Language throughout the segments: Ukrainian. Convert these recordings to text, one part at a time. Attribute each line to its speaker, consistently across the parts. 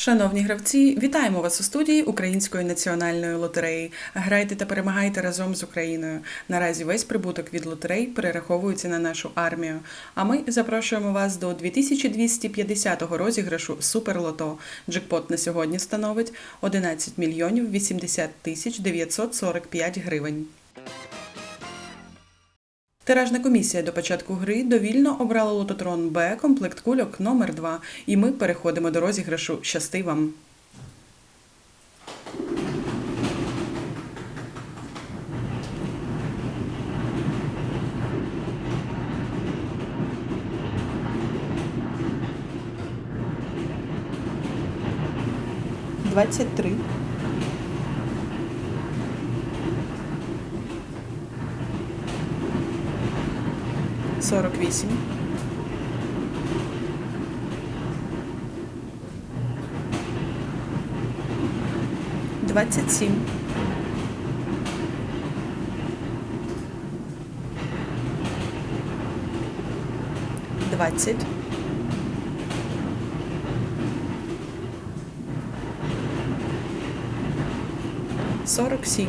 Speaker 1: Шановні гравці, вітаємо вас у студії Української національної лотереї. Грайте та перемагайте разом з Україною. Наразі весь прибуток від лотерей перераховується на нашу армію. А ми запрошуємо вас до 2250-го розіграшу Суперлото. Джекпот на сьогодні становить 11 мільйонів 80 тисяч 945 гривень. Тиражна комісія до початку гри довільно обрала лототрон Б комплект кульок номер 2 і ми переходимо до розіграшу. Щасти вам! Двадцять три. Сорок вісім. Двадцять сім. Двадцять. Сорок сім.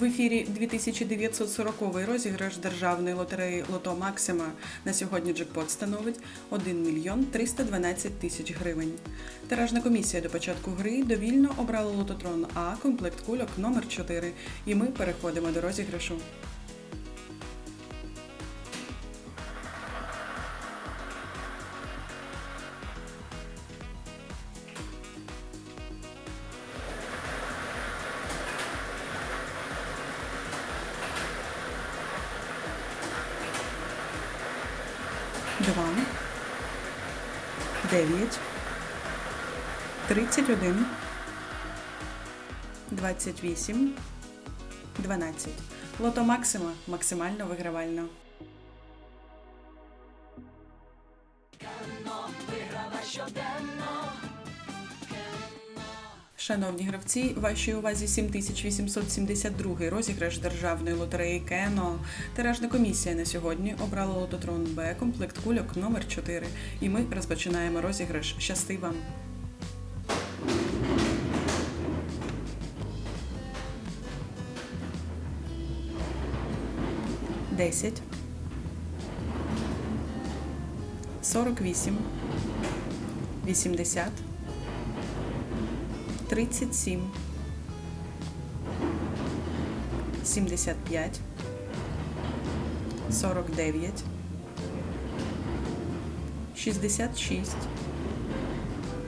Speaker 1: В ефірі 2940 розіграш державної лотереї Лото Максима. На сьогодні джекпот становить 1 мільйон 312 тисяч гривень. Тиражна комісія до початку гри довільно обрала лототрон А комплект кульок номер 4 І ми переходимо до розіграшу. Два, дев'ять, тридцять один, двадцять вісім, дванадцять. Лото Максима. Максимально вигравально. Шановні гравці, вашій увазі 7872 розіграш державної лотереї Кено. Тиражна комісія на сьогодні обрала лототрон Б комплект кульок номер 4 І ми розпочинаємо розіграш. Щасти вам! Десять. Сорок вісім. Вісімдесят. 37, 75, 49, 66,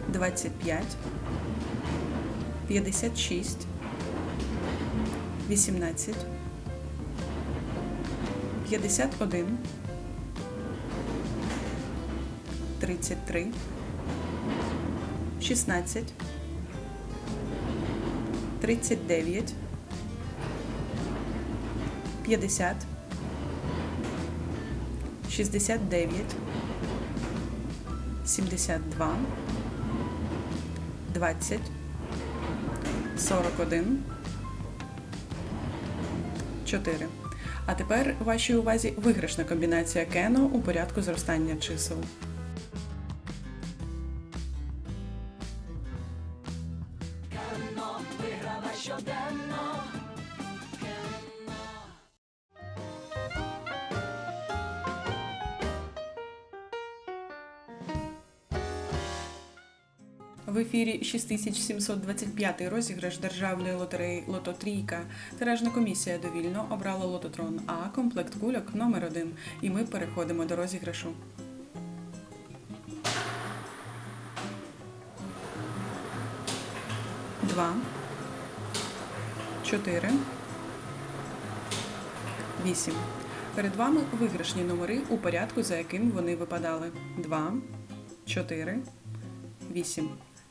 Speaker 1: 25, 56, 18, 51, 33, 16, 39, 50, 69, 72, 20, 41, 4. А тепер вашій увазі виграшна комбінація Кено у порядку зростання чисел. В ефірі 6725 розіграш державної лотереї Лото Трійка. Тиражна комісія довільно обрала лототрон А комплект кульок номер 1 І ми переходимо до розіграшу. Два. Чотири. Вісім. Перед вами виграшні номери у порядку, за яким вони випадали. Два. Чотири. Вісім.